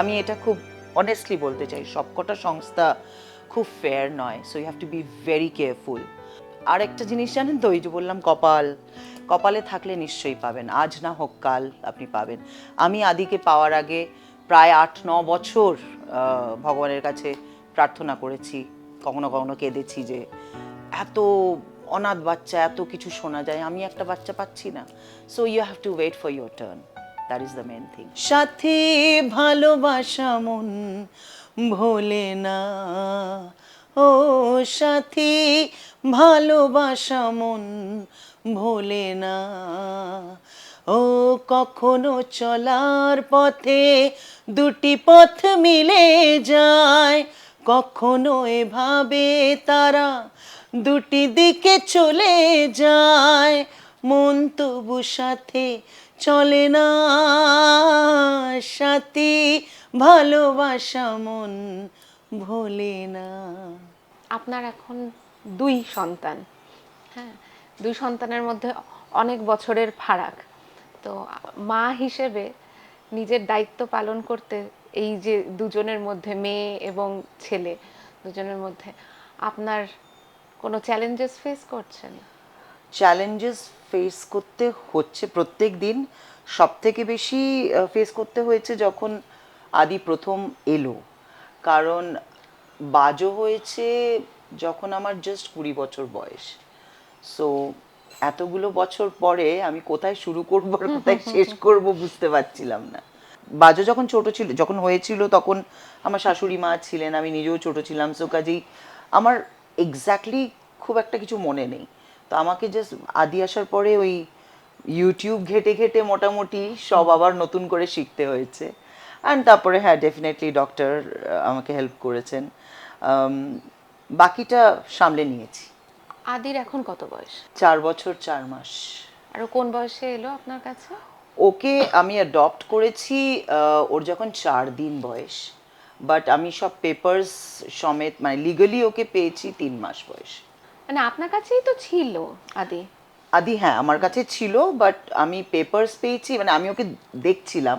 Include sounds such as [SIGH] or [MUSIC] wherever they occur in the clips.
আমি এটা খুব অনেস্টলি বলতে চাই, সবকটা সংস্থা খুব ফেয়ার নয় so you have to be very careful আর একটা জিনিস জানেন তো ওই যে বললাম কপাল, কপালে থাকলে নিশ্চয়ই পাবেন, আজ না হোক কাল আপনি পাবেন। আমি আদিকে পাওয়ার আগে প্রায় আট, ন বছর ভগবানের কাছে প্রার্থনা করেছি, কখনো কখনো কেঁদেছি যে এত অনাথ বাচ্চা, এত কিছু শোনা যায়, আমি একটা বাচ্চা পাচ্ছি না। So you have to wait for your turn that is the main thing সাথে ভালোবাসা মন ভোলে না। ও সাথী ভালোবাসা মন ভোলে না। ও কখনো চলার পথে দুটি পথ মিলে যায়। কখনো এভাবে তারা দুটি দিকে চলে যায়। মন তবু সাথে চলে না। সাথী ভালোবাসা মন ভোলে না। আপনার এখন দুই সন্তান। হ্যাঁ দুই সন্তানের মধ্যে অনেক বছরের ফারাক। তো মা হিসেবে নিজের দায়িত্ব পালন করতে এই যে দুজনের মধ্যে মেয়ে এবং ছেলে দুজনের মধ্যে আপনার কোনো চ্যালেঞ্জেস ফেস করছেন? চ্যালেঞ্জেস ফেস করতে হচ্ছে প্রত্যেক দিন। সব থেকে বেশি ফেস করতে হয়েছে যখন আদি প্রথম এলো। কারণ বাজো হয়েছে যখন আমার জাস্ট কুড়ি বছর বয়স। সো এতগুলো বছর পরে আমি কোথায় শুরু করব আর কোথায় [LAUGHS] শেষ করব বুঝতে পারছিলাম না। বাজো যখন ছোট ছিল যখন হয়েছিল তখন আমার শাশুড়ি মা ছিলেন আমি নিজেও ছোট ছিলাম। সো কাজেই আমার এক্স্যাক্টলি খুব একটা কিছু মনে নেই। তো আমাকে জাস্ট আদি আসার পরে ওই ইউটিউব ঘেটে ঘেটে মোটামুটি সব আবার নতুন করে শিখতে হয়েছে। অ্যান্ড তারপরে হ্যাঁ ডেফিনেটলি ডক্টর আমাকে হেল্প করেছেন। বাকিটা সামলে নিয়েছি। আদির এখন কত বয়স? চার বছর চার মাস। আর কোন বয়সে এলো আপনার কাছে? ওকে আমি অ্যাডপ্ট করেছি ওর যখন চার দিন বয়স। বাট আমি সব পেপার্স সমেত মানে লিগালি ওকে পেয়েছি তিন মাস বয়স। মানে আপনার কাছেই তো ছিল আদি। আদি হ্যাঁ আমার কাছে ছিল বাট আমি পেপার্স পেয়েছি মানে আমি ওকে দেখছিলাম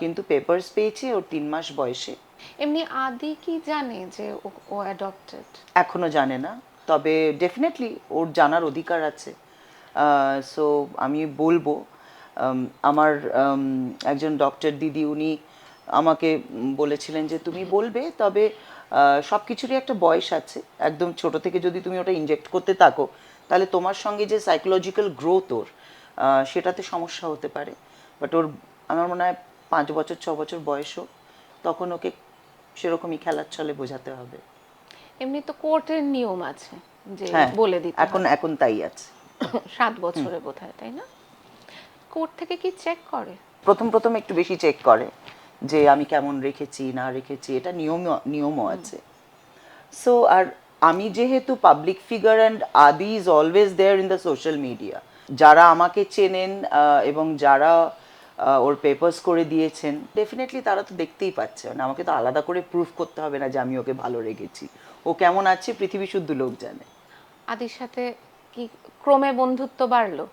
কিন্তু পেপার্স পেয়েছি ওর তিন মাস বয়সে। এমনি আদি কি জানে যে ও- অ্যাডপ্টেড এখনও জানে না তবে ডেফিনেটলি ওর জানার অধিকার আছে। সো আমি বলব আমার একজন ডক্টর দিদি উনি আমাকে বলেছিলেন যে তুমি বলবে তবে সব কিছুরই একটা বয়স আছে। একদম ছোট থেকে যদি তুমি ওটা ইনজেক্ট করতে থাকো তাহলে তোমার সঙ্গে যে সাইকোলজিক্যাল গ্রোথ ওর সেটাতে সমস্যা হতে পারে। বাট ওর আমার মনে হয় পাঁচ বছর ছ বছর বয়সও তখন ওকে সেরকমই খেলার ছলে বোঝাতে হবে। এমনি তো কোর্টের নিয়ম আছে যে হ্যাঁ বলে দিতে এখন এখন তাই আছে। [LAUGHS] সাত বছরে বোধহয় তাই না? কোর্ট থেকে কি চেক করে? প্রথম প্রথম একটু বেশি চেক করে। যে আমি কেমন রেখেছি না রেখেছি এটা নিয়ম নিয়মও আছে। সো আর আমি যেহেতু public figure and Adi is always there in the social media যারা আমাকে চেনেন এবং যারা ওর পেপার্স করে দিয়েছেন ডেফিনেটলি তারা তো দেখতেই পাচ্ছে। মানে আমাকে তো আলাদা করে প্রুফ করতে হবে না যে আমি ওকে ভালো রেখেছি। ও কেমন আছে পৃথিবী শুদ্ধ লোক জানে। আদির সাথে কি ক্রমে বন্ধুত্ব বাড়লো?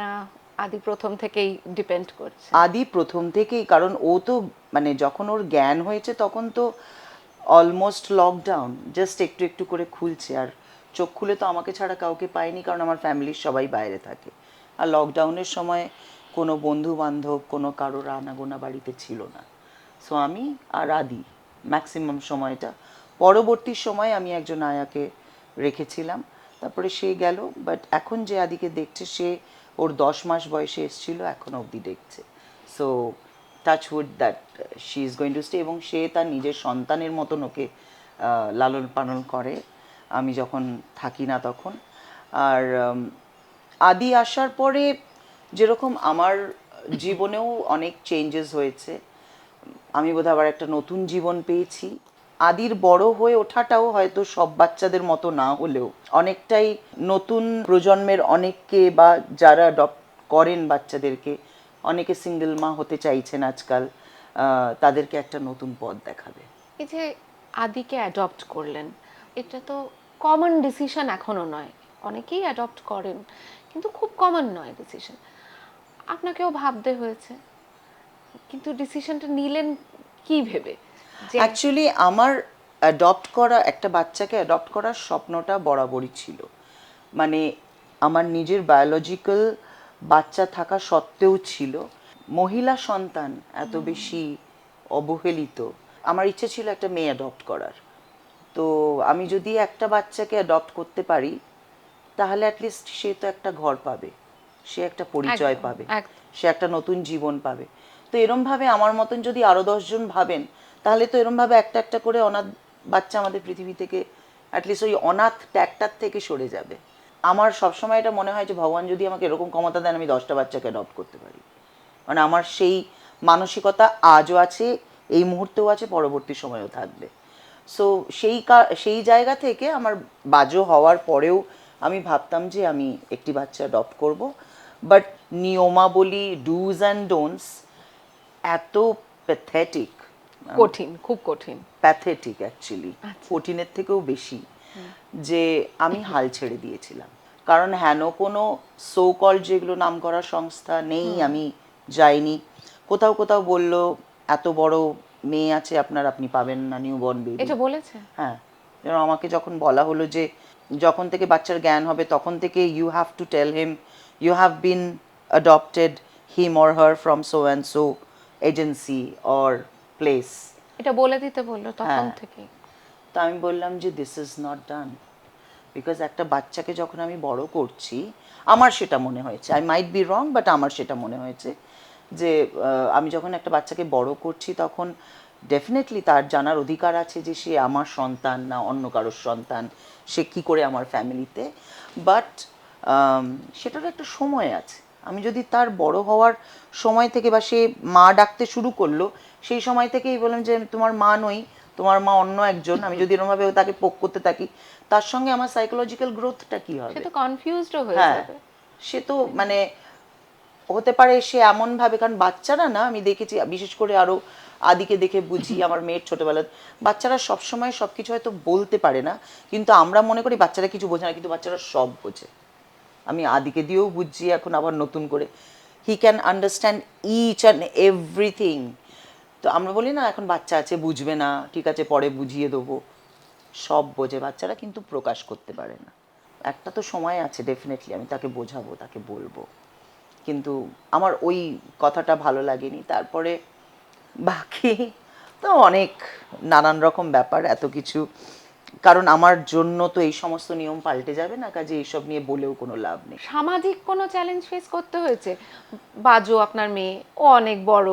না আদি প্রথম থেকেই ডিপেন্ড করছে। আদি প্রথম থেকেই, কারণ ও তো মানে যখন ওর জ্ঞান হয়েছে তখন তো অলমোস্ট লকডাউন জাস্ট একটু একটু করে খুলছে। আর চোখ খুলে তো আমাকে ছাড়া কাউকে পাইনি কারণ আমার ফ্যামিলির সবাই বাইরে থাকে। আর লকডাউনের সময় কোনো বন্ধু বান্ধব কোনো কারোর আনাগোনা বাড়িতে ছিল না। সো আমি আর আদি ম্যাক্সিমাম সময়টা। পরবর্তী সময় আমি একজন আয়াকে রেখেছিলাম। তারপরে সে গেল বাট এখন যে আদিকে দেখছে, সে ওর দশ মাস বয়সে এসেছিল, এখন অবধি দেখছে। So touch wood that she is going to stay এবং সে তার নিজের সন্তানের মতন ওকে লালন পালন করে। আমি যখন থাকি না তখন। আর আদি আসার পরে যেরকম আমার জীবনেও অনেক চেঞ্জেস হয়েছে। আমি বোধহয় আবার একটা নতুন জীবন পেয়েছি। আদির বড় হয়ে ওঠাটাও হয়তো সব বাচ্চাদের মতো না হলেও অনেকটাই নতুন প্রজন্মের অনেককে বা যারা অ্যাডপ্ট করেন বাচ্চাদেরকে, অনেকে সিঙ্গেল মা হতে চাইছেন আজকাল তাদেরকে একটা নতুন পথ দেখাবে। এই যে আদিকে অ্যাডপ্ট করলেন, এটা তো কমন ডিসিশন এখনও নয়। অনেকেই অ্যাডপ্ট করেন, কিন্তু খুব কমন নয় ডিসিশন আপনাকেও ভাবতে হয়েছে, কিন্তু ডিসিশনটা নিলেন কি ভেবে? অ্যাকচুয়ালি আমার অ্যাডপ্ট করা একটা বাচ্চাকে অ্যাডপ্ট করার স্বপ্নটা বরাবরই ছিল। মানে আমার নিজের বায়োলজিক্যাল বাচ্চা থাকা সত্ত্বেও ছিল। মহিলা সন্তান এত বেশি অবহেলিত। আমার ইচ্ছে ছিল একটা মেয়ে অ্যাডপ্ট করার। তো আমি যদি একটা বাচ্চাকে অ্যাডপ্ট করতে পারি তাহলে অ্যাটলিস্ট সে তো একটা ঘর পাবে। সে একটা পরিচয় পাবে। সে একটা নতুন জীবন পাবে। তো এরমভাবে আমার মতন যদি আরও দশজন ভাবেন তাহলে তো এরমভাবে একটা একটা করে অনাথ বাচ্চা আমাদের পৃথিবী থেকে অ্যাটলিস্ট ওই অনাথ ট্যাগটার থেকে সরে যাবে। আমার সবসময় এটা মনে হয় যে ভগবান যদি আমাকে এরকম ক্ষমতা দেন, আমি দশটা বাচ্চাকে অ্যাডপ্ট করতে পারি। মানে আমার সেই মানসিকতা আজও আছে, এই মুহূর্তেও আছে, পরবর্তী সময়েও থাকবে। সো সেই সেই জায়গা থেকে আমার বাজো হওয়ার পরেও আমি ভাবতাম যে আমি একটি বাচ্চা অ্যাডপ্ট করব। বাট নিয়মাবলী ডুজ অ্যান্ড ডোন্টস এত প্যাথেটিক কঠিন খুব কঠিন। প্যাথেটিক অ্যাকচুয়ালি কঠিনের থেকেও বেশি। যে আমি হাল ছেড়ে দিয়েছিলাম। কারণ হেন কোনো সো কল যেগুলো নাম করা সংস্থা নেই আমি যাইনি। কোথাও কোথাও বলল এত বড় মেয়ে আছে আপনার আপনি পাবেন না নিউ বর্ন বেবি এটা বলেছে? হ্যাঁ। যেমন আমাকে যখন বলা হলো যে যখন থেকে বাচ্চার জ্ঞান হবে তখন থেকে you have to tell him you have been adopted him or her from so and so agency or place এটা বলে দিতে বলল তখন হ্যাঁ। থেকে তো আমি বললাম যে this is not done because একটা বাচ্চাকে যখন আমি বড় করছি আমার সেটা মনে হয়েছে। I might be wrong but আমার সেটা মনে হয়েছে যে আমি যখন একটা বাচ্চাকে বড় করছি তখন ডেফিনেটলি তার জানার অধিকার আছে যে সে আমার সন্তান না অন্য কারোর সন্তান। সে কি করে আমার ফ্যামিলিতে বাট সেটার একটা সময় আছে। আমি যদি তার বড় হওয়ার সময় থেকে বা সে মা ডাকতে শুরু করল সেই সময় থেকেই বললাম যে তোমার মা নই তোমার মা অন্য একজন আমি যদি এরকমভাবে তাকে পোক করতে থাকি তার সঙ্গে আমার সাইকোলজিক্যাল গ্রোথটা কি হবে? সে তো কনফিউজড হয়ে হ্যাঁ যাবে। সে তো মানে হতে পারে সে এমন ভাবে কারণ বাচ্চারা না আমি দেখেছি বিশেষ করে আরও আদিকে দেখে বুঝি আমার মেয়ের ছোটবেলায় বাচ্চারা সবসময় সবকিছু হয়তো বলতে পারে না কিন্তু আমরা মনে করি বাচ্চারা কিছু বোঝে না কিন্তু বাচ্চারা সব বোঝে। আমি আদিকে দিয়েও বুঝছি এখন আবার নতুন করে। He can understand each and everything তো আমরা বলি, না, এখন বাচ্চা আছে, বুঝবে না, ঠিক আছে, পরে বুঝিয়ে দেবো। সব বোঝে, বাচ্চারা কিন্তু প্রকাশ করতে পারে না। একটা তো সময় আছে ডেফিনেটলি আমি তাকে বোঝাবো, তাকে বলব। কিন্তু আমার ওই কথাটা ভালো লাগেনি। তারপরে বাকি তো অনেক নানান রকম ব্যাপার, এত কিছু। কারণ আমার জন্য তো এই সমস্ত নিয়ম পাল্টে যাবে না, কাজে এইসব নিয়ে বলেও কোনো লাভ নেই। সামাজিক কোনো চ্যালেঞ্জ ফেস করতে হয়েছে? বাজু আপনার মেয়ে, ও অনেক বড়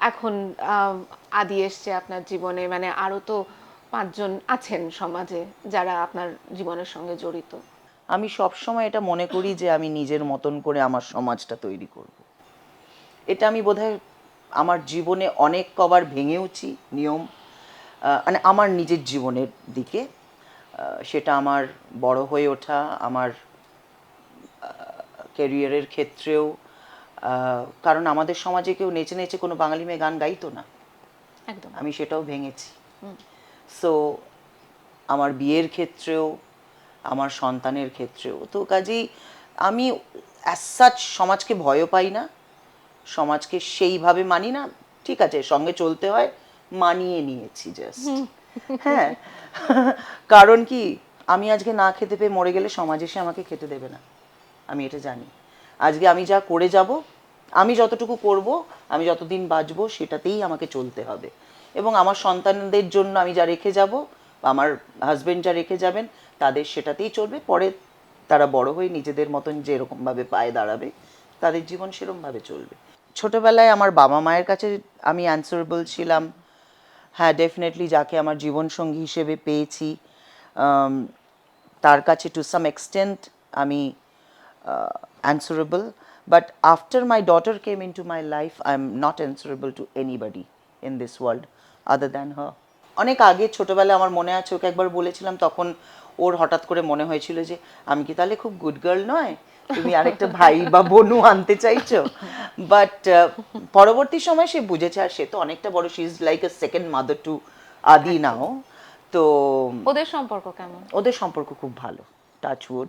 এখন আদি এসছে আপনার জীবনে মানে আরও তো পাঁচজন আছেন সমাজে যারা আপনার জীবনের সঙ্গে জড়িত আমি সবসময় এটা মনে করি যে আমি নিজের মতন করে আমার সমাজটা তৈরি করব। এটা আমি বোধহয় আমার জীবনে অনেক কবার ভেঙেওছি নিয়ম মানে আমার নিজের জীবনের দিকে সেটা আমার বড় হয়ে ওঠা, আমার ক্যারিয়ারের ক্ষেত্রেও কারণ আমাদের সমাজে কেউ নেচে নেচে কোনো বাঙালি মেয়ে গান গাইতো না। একদম। আমি সেটাও ভেঙেছি। সো আমার বিয়ের ক্ষেত্রেও আমার সন্তানের ক্ষেত্রেও তো কাজেই আমি অ্যাজ সাচ সমাজকে ভয়ও পাই না সমাজকে সেইভাবে মানি না ঠিক আছে সঙ্গে চলতে হয় মানিয়ে নিয়েছি জাস্ট হ্যাঁ কারণ কি আমি আজকে না খেতে পেয়ে মরে গেলে সমাজ এসে আমাকে খেতে দেবে না আমি এটা জানি। আজকে আমি যা করে যাব, আমি যতটুকু করব, আমি যতদিন বাঁচবো, সেটাতেই আমাকে চলতে হবে। এবং আমার সন্তানদের জন্য আমি যা রেখে যাব আমার হাজবেন্ড যা রেখে যাবেন, তাদের সেটাতেই চলবে। পরে তারা বড় হয়ে নিজেদের মতন যেরকমভাবে পায়ে দাঁড়াবে, তাদের জীবন সেরমভাবে চলবে। ছোটবেলায় আমার বাবা মায়ের কাছে আমি অ্যান্সারেবল ছিলাম। হ্যাঁ ডেফিনেটলি যাকে আমার জীবনসঙ্গী হিসেবে পেয়েছি। তার কাছে টু সাম এক্সটেন্ট আমি but after my daughter came into my life I am not answerable to anybody in this world other than her অনেক আগে ছোটবেলায় আমার মনে আছে ওকে একবার বলেছিলাম তখন ওর হঠাৎ করে মনে হয়েছিল যে আমি কি তাহলে খুব গুড গার্ল নয়? তুমি আরেকটা ভাই বা বোনও আনতে চাইছো? বাট পরবর্তী সময় সে বুঝেছে আর সে তো অনেকটা বড় she is like a second mother to Adi now তো ওদের সম্পর্ক কেমন? ওদের সম্পর্ক খুব ভালো টাচউড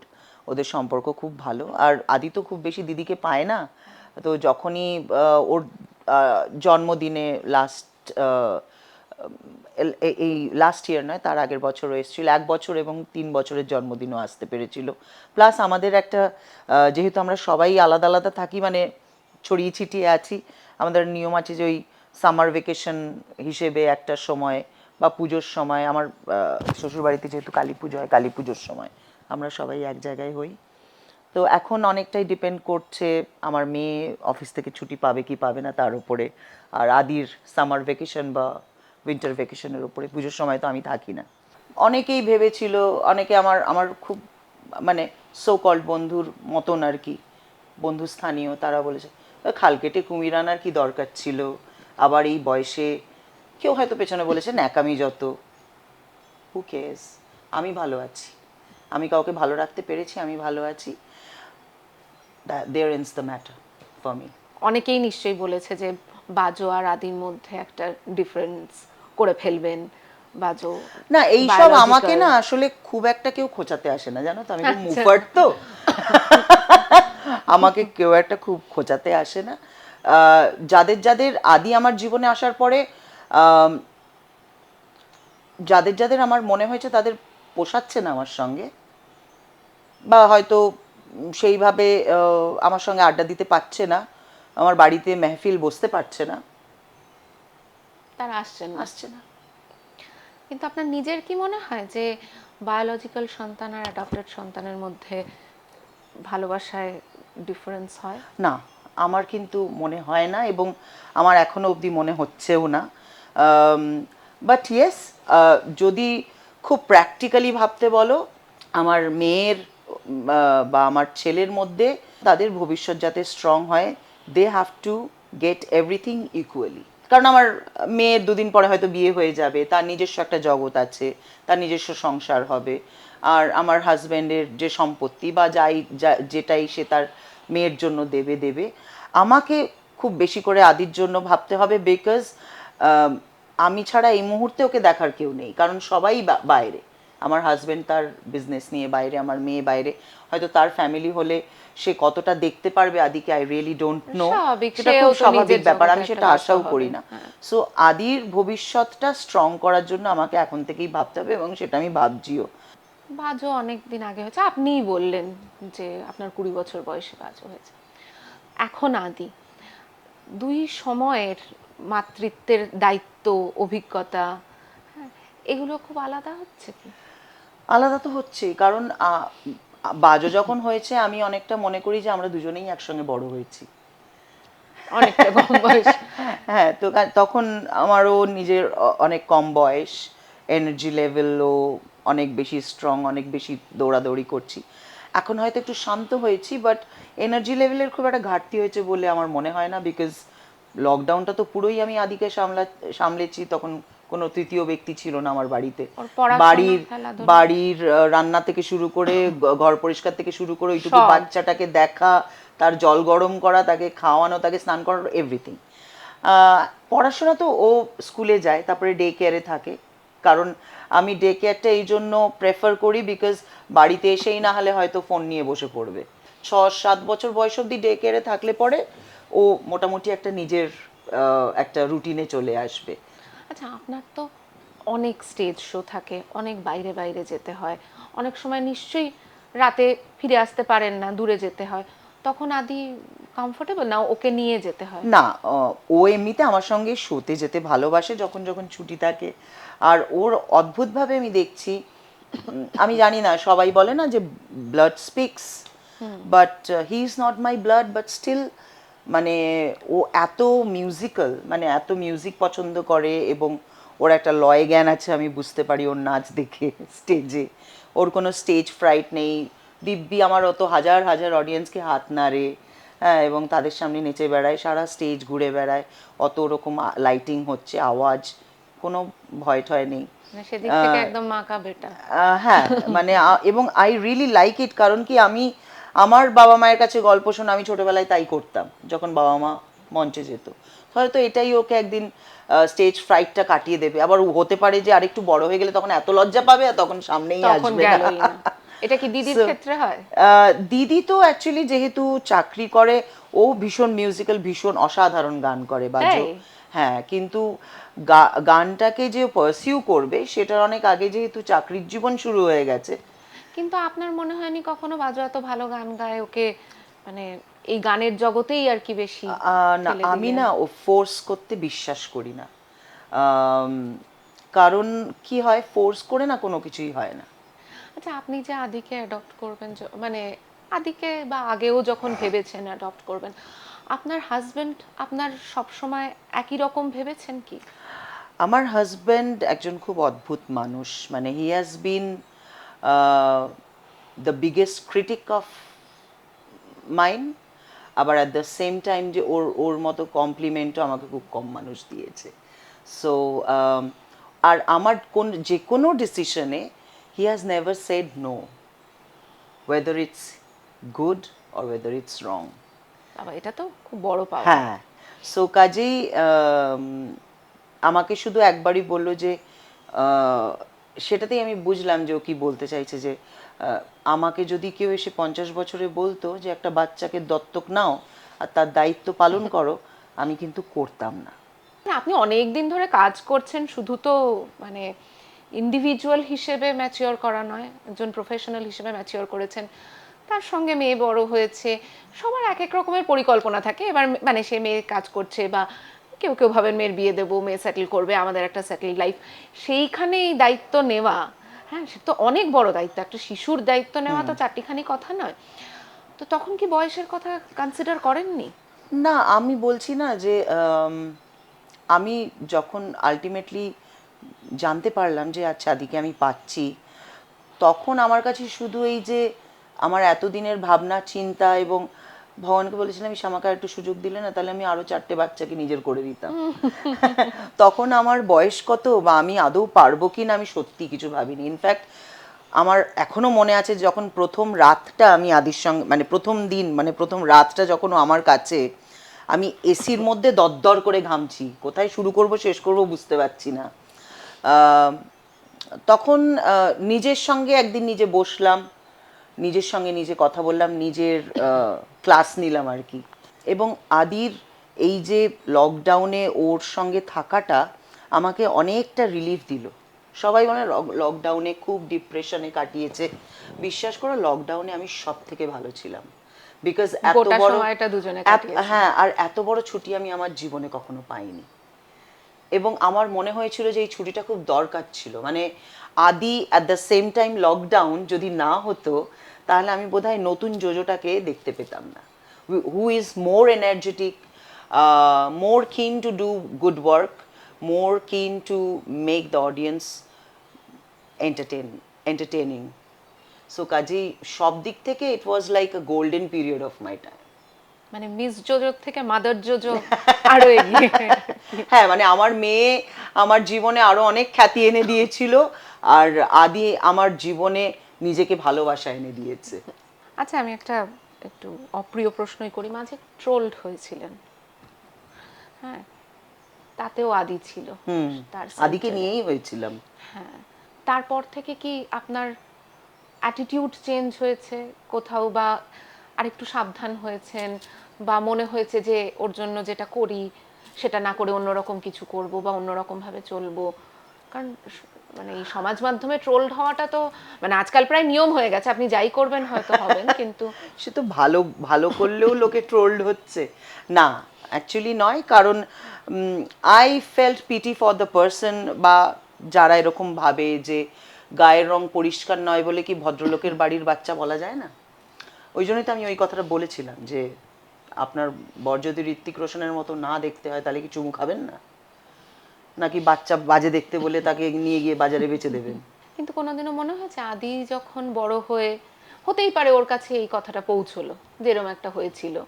ওদের সম্পর্ক খুব ভালো। আর আদি তো খুব বেশি দিদিকে পায় না। তো যখনই ওর জন্মদিনে লাস্ট এই লাস্ট ইয়ার নয়, তার আগের বছরও এসেছিল। এক বছর এবং তিন বছরের জন্মদিনও আসতে পেরেছিল। প্লাস আমাদের একটা যেহেতু আমরা সবাই আলাদা আলাদা থাকি মানে ছড়িয়ে ছিটিয়ে আছি, আমাদের নিয়ম আছে যে ওই সামার ভেকেশন হিসেবে একটা সময় বা পুজোর সময়, আমার শ্বশুরবাড়িতে যেহেতু কালী পুজো হয়, কালী পুজোর সময়। আমরা সবাই এক জায়গায় হই। তো এখন অনেকটাই ডিপেন্ড করছে আমার মেয়ে অফিস থেকে ছুটি পাবে কি পাবে না তার উপরে। আর আদির সামার ভেকেশন বা উইন্টার ভেকেশনের উপরে। পুজোর সময় তো আমি থাকি না। অনেকেই ভেবেছিল, অনেকে আমার আমার খুব মানে সো কল্ড বন্ধুর মতন আর কি বন্ধু স্থানীয় তারা বলেছে "ওই খাল কেটে কুমির আনার কি দরকার ছিল? আবার এই বয়সে কেউ হয়তো পেছনে বলেছে, ন্যাকামি যত। হু কেস আমি ভালো আছি। আমি কাউকে ভালো রাখতে পেরেছি আমি ভালো আছি। There ends the matter for me অনেকেই নিশ্চয়ই বলেছে যে বাজো আর আদির মধ্যে একটা ডিফারেন্স করে ফেলবেন। বাজো না এইসব আমাকে না আসলে খুব একটা কেউ খোঁচাতে আসে না জানো তো? আমি আচ্ছা। তো। [LAUGHS] আমাকে কেউ একটা খুব খোঁচাতে আসে না। আহ, যাদের যাদের আদি আমার জীবনে আসার পরে যাদের যাদের আমার মনে হয়েছে তাদের পোষাচ্ছে না আমার সঙ্গে। বা হয়তো সেইভাবে আমার সঙ্গে আড্ডা দিতে পারছে না আমার বাড়িতে মেহফিল বসতে পারছে না। তারা আসছেন না। আসছে না। কিন্তু আপনার নিজের কি মনে হয় যে বায়োলজিক্যাল সন্তান আর অ্যাডপ্টেড সন্তানের মধ্যে ভালোবাসায় ডিফারেন্স হয়? না আমার কিন্তু মনে হয় না এবং আমার এখনও অবধি মনে হচ্ছেও না। বাট ইয়েস যদি খুব প্র্যাকটিক্যালি ভাবতে বলো আমার মেয়ের বা আমার ছেলের মধ্যে তাদের ভবিষ্যৎ যাতে স্ট্রং হয় they have to get everything equally কারণ আমার মেয়ের দুদিন পরে হয়তো বিয়ে হয়ে যাবে, তার নিজস্ব একটা জগৎ আছে, তার নিজস্ব সংসার হবে, আর আমার হাজব্যান্ডের যে সম্পত্তি বা যাই যেটাই সে তার মেয়ের জন্য দেবে দেবে, আমাকে খুব বেশি করে আদির জন্য ভাবতে হবে বিকজ আমি ছাড়া এই মুহূর্তে ওকে দেখার কেউ নেই, কারণ সবাই বাইরে। আমার হাজবেন্ড তার বিজনেস নিয়ে বাইরে আমার মেয়ে বাইরে হয়তো তার ফ্যামিলি হলে সে কতটা দেখতে পারবে আদিকে আই রিয়েলি ডোন্ট নো সেটা খুব স্বাভাবিক ব্যাপার আমি সেটা আশাও করি না। হ্যাঁ। সো আদির ভবিষ্যৎটা স্ট্রং করার জন্য আমাকে এখন থেকেই ভাবতে হবে এবং সেটা আমি ভাবছিও। বাজো অনেক দিন আগে হয়েছে আপনিই বললেন যে আপনার কুড়ি বছর বয়সে বাজো হয়েছে। এখন আদি দুই সময়ের মাতৃত্বের দায়িত্ব অভিজ্ঞতা হ্যাঁ, এগুলো খুব আলাদা হচ্ছে কি? আলাদা তো হচ্ছেই। কারণ বাজো যখন হয়েছে আমি অনেকটা মনে করি যে আমরা দুজনেই একসঙ্গে বড় হয়েছি। অনেকটা কম [LAUGHS] বয়স। হ্যাঁ তো তখন আমারও নিজের অনেক কম বয়স এনার্জি লেভেলও অনেক বেশি স্ট্রং অনেক বেশি দৌড়াদৌড়ি করছি। এখন হয়তো একটু শান্ত হয়েছি বাট এনার্জি লেভেলের খুব একটা ঘাটতি হয়েছে বলে আমার মনে হয় না বিকজ লকডাউনটা তো পুরোই আমি আদিকে সামলা সামলেছি তখন কোনো তৃতীয় ব্যক্তি ছিল না আমার বাড়িতে। বাড়ির বাড়ির রান্না থেকে শুরু করে [LAUGHS] ঘর পরিষ্কার থেকে শুরু করে ওইটুকু বাচ্চাটাকে দেখা তার জল গরম করা তাকে খাওয়ানো তাকে স্নান করানো এভরিথিং পড়াশোনা তো ও স্কুলে যায় তারপরে ডে কেয়ারে থাকে। কারণ আমি ডে কেয়ারটা এই জন্য প্রেফার করি বিকজ বাড়িতে এসেই না হলে হয়তো ফোন নিয়ে বসে পড়বে। ছ সাত বছর বয়স অবধি ডে কেয়ারে থাকলে পরে ও মোটামুটি একটা নিজের আহ, একটা রুটিনে চলে আসবে। আচ্ছা আপনার তো অনেক স্টেজ শো থাকে অনেক বাইরে বাইরে যেতে হয়। অনেক সময় নিশ্চয়ই রাতে ফিরে আসতে পারেন না দূরে যেতে হয়। তখন আদি কমফোর্টেবল না ওকে নিয়ে যেতে হয়? না ও এমনিতে আমার সঙ্গে শোতে যেতে ভালোবাসে যখন যখন ছুটি থাকে। আর ওর অদ্ভুতভাবে আমি দেখছি আমি জানি না সবাই বলে না যে blood speaks but he is not my blood but still মানে ও এত মিউজিক্যাল মানে এত মিউজিক পছন্দ করে এবং ওর একটা লয় জ্ঞান আছে আমি বুঝতে পারি ওর নাচ দেখে [LAUGHS] স্টেজে ওর কোনো স্টেজ ফ্রাইট নেই। দিব্যি আমার অত হাজার হাজার অডিয়েন্সকে হাত নাড়ে হ্যাঁ এবং তাদের সামনে নেচে বেড়ায় সারা স্টেজ ঘুরে বেড়ায়। অত রকম লাইটিং হচ্ছে আওয়াজ কোনো ভয় টয় নেই। মানে হ্যাঁ মানে এবং আই রিয়েলি লাইক ইট কারণ কি আমি আমার বাবা মায়ের কাছে গল্প শোনা আমি ছোটবেলায় তাই করতাম যখন বাবা মা মঞ্চে যেত। হয়তো এটাই ওকে একদিন স্টেজ ফ্রাইটটা কাটিয়ে দেবে। আবার হতে পারে যে আরেকটু বড় হয়ে গেলে তখন এত লজ্জা পাবে আর তখন সামনেই আসবে। এটা কি দিদির ক্ষেত্রে হয়? দিদি তো অ্যাকচুয়ালি যেহেতু চাকরি করে ও ভীষণ মিউজিক্যাল ভীষণ অসাধারণ গান করে বাজো? হ্যাঁ কিন্তু গানটাকে যে পারসিউ করবে সেটার অনেক আগে যেহেতু চাকরির জীবন শুরু হয়ে গেছে কিন্তু আপনার মনে হয়নি কখনো বাজু এত ভালো গান গায় ওকে মানে এই গানের জগতেই আর কি বেশি না আমি না ও ফোর্স করতে বিশ্বাস করি না। কারণ কি হয় ফোর্স করে না কোনো কিছুই হয় না। আচ্ছা আপনি যে আদিকে অ্যাডপ্ট করবেন মানে আদিকে বা আগেও যখন ভেবেছেন অ্যাডপ্ট করবেন আপনার হাজবেন্ড আপনার সব সময় একই রকম ভেবেছেন কি? আমার হাজবেন্ড একজন খুব অদ্ভুত মানুষ মানে he has been the biggest critic of mine আবার অ্যাট দ্য সেম টাইম যে ওর ওর মতো কমপ্লিমেন্টও আমাকে খুব কম মানুষ দিয়েছে। সো আর আমার কোন যে কোনো ডিসিশনে he has never said no whether it's good or whether it's wrong বাবা এটা তো খুব বড় পাওয়া হ্যাঁ সো কাজেই আম, আমাকে শুধু একবারই বলল যে সেটাতেই আমি বুঝলাম যে ও কি বলতে চাইছে যে আমাকে যদি কেউ এসে পঞ্চাশ বছরে বলতো যে একটা বাচ্চাকে দত্তক নাও আর তার দায়িত্ব পালন করো আমি কিন্তু করতাম না। না, আপনি অনেক দিন ধরে কাজ করছেন শুধু তো মানে ইন্ডিভিজুয়াল হিসেবে ম্যাচিওর করা নয় একজন প্রফেশনাল হিসেবে ম্যাচিওর করেছেন তার সঙ্গে মেয়ে বড় হয়েছে সবার এক এক রকমের পরিকল্পনা থাকে। এবার মানে সে মেয়ে কাজ করছে বা কেউ কেউ ভাবেন মেয়ের বিয়ে দেবো মেয়ে সেটেল করবে আমাদের একটা সেটেল লাইফ সেইখানে এই দায়িত্ব নেওয়া হ্যাঁ সে তো অনেক বড় দায়িত্ব। একটা শিশুর দায়িত্ব নেওয়া তো চারটিখানি কথা নয়। তো তখন কি বয়সের কথা কনসিডার করেননি? না আমি বলছি না যে আমি যখন আলটিমেটলি জানতে পারলাম যে আচ্ছা আদিকে আমি পাচ্ছি তখন আমার কাছে শুধু এই যে আমার এতদিনের ভাবনা চিন্তা এবং ভগবানকে বলেছিলাম আর একটু সুযোগ দিলে না, তাহলে আমি আরও চারটে বাচ্চাকে নিজের করে দিতাম। [LAUGHS] তখন আমার বয়স কত বা আমি আদৌ পারব কি না আমি সত্যি কিছু ভাবিনি। ইনফ্যাক্ট আমার এখনও মনে আছে যখন প্রথম রাতটা আমি আদির সঙ্গে মানে প্রথম দিন মানে প্রথম রাতটা যখন আমার কাছে, আমি এসির মধ্যে দরদর করে ঘামছি। কোথায় শুরু করব, শেষ করব বুঝতে পারছি না। তখন নিজের সঙ্গে একদিন নিজে বসলাম। নিজের সঙ্গে নিজে কথা বললাম নিজের ক্লাস নিলাম আর কি। এবং আদির এই যে লকডাউনে ওর সঙ্গে থাকাটা আমাকে অনেকটা রিলিফ দিল। সবাই মানে লকডাউনে খুব ডিপ্রেশনে কাটিয়েছে। বিশ্বাস করো লকডাউনে আমি সব থেকে ভালো ছিলাম। বিকজ এত বড় হ্যাঁ আর এত বড় ছুটি আমি আমার জীবনে কখনো পাইনি। এবং আমার মনে হয়েছিল যে এই ছুটিটা খুব দরকার ছিল। মানে Adi at the same time lockdown যদি না হতো তাহলে আমি বোধহয় নতুন জোজোটাকে দেখতে পেতাম না। Who is more energetic more keen to do good work more keen to make the audience entertain entertaining so কাজেই সব দিক থেকে it was like a golden period of my time মানে মিস জোজো থেকে মাদার জোজো আরও এগিয়ে। [LAUGHS] হ্যাঁ মানে আমার মেয়ে আমার জীবনে আরও অনেক খ্যাতি এনে দিয়েছিল আর আদি আমার জীবনে নিজেকে ভালোবাসা এনে দিয়েছে। আচ্ছা আমি একটা একটু অপ্রিয় প্রশ্নই করি। মাঝে ট্রোলড হয়েছিলেন। হ্যাঁ তাতেও আদি ছিল। তার আদিকে নিয়েই হয়েছিলাম। হ্যাঁ তারপর থেকে কি আপনার অ্যাটিটিউড চেঞ্জ হয়েছে কোথাও বা আরেকটু সাবধান হয়েছেন? বা মনে হয়েছে যে ওর জন্য যেটা করি সেটা না করে অন্যরকম কিছু করব বা অন্যরকম ভাবে চলবো? কারণ মানে এই সমাজ মাধ্যমে ট্রোলড হওয়াটা তো মানে আজকাল প্রায় নিয়ম হয়ে গেছে আপনি যাই করবেন হয়তো হবেন [LAUGHS] কিন্তু সে তো ভালো ভালো করলেও লোকে ট্রোলড হচ্ছে। না অ্যাকচুয়ালি নয় কারণ I felt pity for the person বা যারা এরকম ভাবে যে গায়ের রং পরিষ্কার নয় বলে কি ভদ্রলোকের বাড়ির বাচ্চা বলা যায় না? ওই জন্যই তো আমি ওই কথাটা বলেছিলাম যে আপনার বর যদি ঋত্বিক রোশনের মতো না দেখতে হয় তাহলে কি চুমু খাবেন না? নাকি বাচ্চা বাজে দেখতে বলে তাকে নিয়ে গিয়ে বাজারে বেচে দেবেন কিন্তু কোনোদিনও মনে হয়েছে আদি যখন বড় হয়ে হতেই পারে ওর কাছে এই কথাটা পৌঁছলো যেরকম একটা হয়েছিল।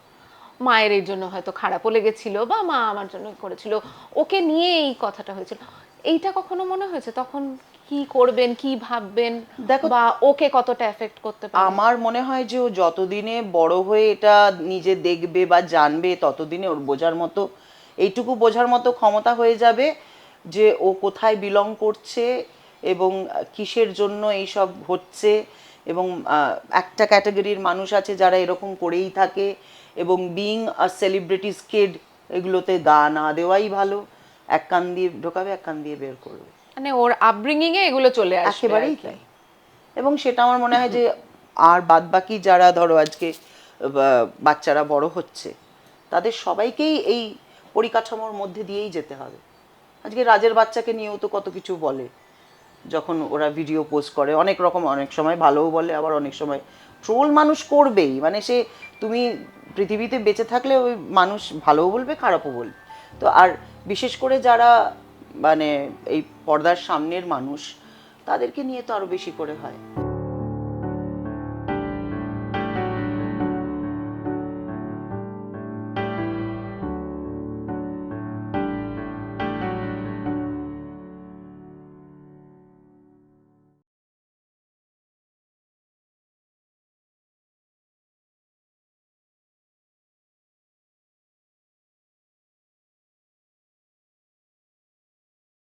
মায়ের এর জন্য হয়তো খারাপও লেগেছিল বা মা আমার জন্য করেছিল ওকে নিয়ে এই কথাটা হয়েছিল। এইটা কখনো মনে হয়েছে? তখন কি করবেন কি ভাববেন? দেখো- বা ওকে কতটা এফেক্ট করতে পারে? আমার মনে হয় যে ও যতদিনে বড় হয়ে এটা নিজে দেখবে বা জানবে ততদিনে ওর বোঝার মতো এইটুকু বোঝার মতো ক্ষমতা হয়ে যাবে। যে ও কোথায় বিলং করছে এবং কিসের জন্য এই সব হচ্ছে এবং একটা ক্যাটাগরির মানুষ আছে যারা এরকম করেই থাকে এবং বিং আ সেলিব্রিটিস কিড এগুলোতে গা না দেওয়াই ভালো। এক কান দিয়ে ঢোকাবে এক কান দিয়ে বের করবে। মানে ওর আপব্রিঙ্গিং এ এগুলো চলে আসবে একেবারেই তাই। এবং সেটা আমার মনে হয় যে আর বাদ বাকি যারা ধরো আজকে বাচ্চারা বড় হচ্ছে তাদের সবাইকেই এই পরিকাঠামোর মধ্যে দিয়েই যেতে হবে। আজকে রাজের বাচ্চাকে নিয়েও তো কত কিছু বলে। যখন ওরা ভিডিও পোস্ট করে, অনেক রকম, অনেক সময় ভালোও বলে, আবার অনেক সময় ট্রোল মানুষ করবেই। মানে সে, তুমি পৃথিবীতে বেঁচে থাকলে ওই মানুষ ভালোও বলবে, খারাপও বলবে। তো আর বিশেষ করে যারা মানে এই পর্দার সামনের মানুষ, তাদেরকে নিয়ে তো আরও বেশি করে হয়।